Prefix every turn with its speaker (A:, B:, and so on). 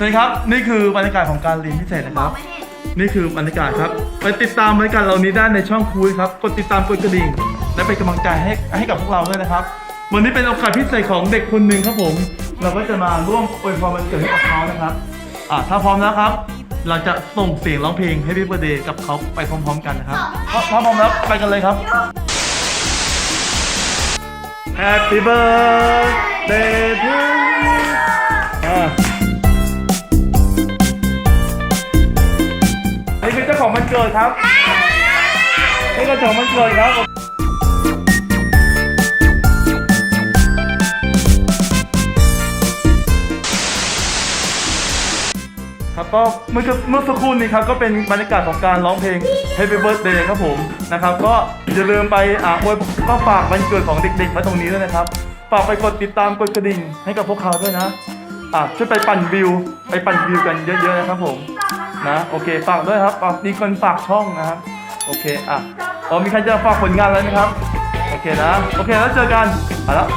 A: นี่ครับ นี่คือบรรยากาศของการเรียนพิเศษนะครับ นี่คือบรรยากาศครับ ไปติดตามบรรยากาศเหล่านี้ได้ในช่องคุยครับ กดติดตามกดกระดิ่ง และเป็นกำลังใจให้ให้กับพวกเราด้วยนะครับ วันนี้เป็นโอกาสพิเศษของเด็กคนหนึ่งครับผม เราก็จะมาร่วมอวยพรวันเกิดให้กับเขานะครับ อ่าถ้าพร้อมแล้วครับ เราจะส่งเสียงร้องเพลง Happy Birthday กับเขาไปพร้อม ๆ กันนะครับถ้าถ้าพร้อมแล้วไปกันเลยครับ Happy birthday to ของมันเกิดครับ นี่ก็เจ้าของมันเกิดครับครับก็เมื่อเมื่อสักครู่นี้ครับก็เป็นบรรยากาศของการร้องเพลง Happy Birthday ครับผมนะครับ ก็อย่าลืมไปอ่าอวยก็ฝากวันเกิดของเด็กๆไว้ตรงนี้ด้วยนะครับฝากไปกดติดตามกดกระดิ่งให้กับพวกเขาด้วยนะอะช่วยไปปั่นวิว ไปปั่นวิวกันเยอะๆนะครับผม นะโอเคฝากด้วยครับอะมีคนฝากช่องนะครับ โอเคอะอ๋อมีใครจะฝากผลงานอะไรไหมครับ โอเคนะ โอเคแล้วเจอกันไปแล้ว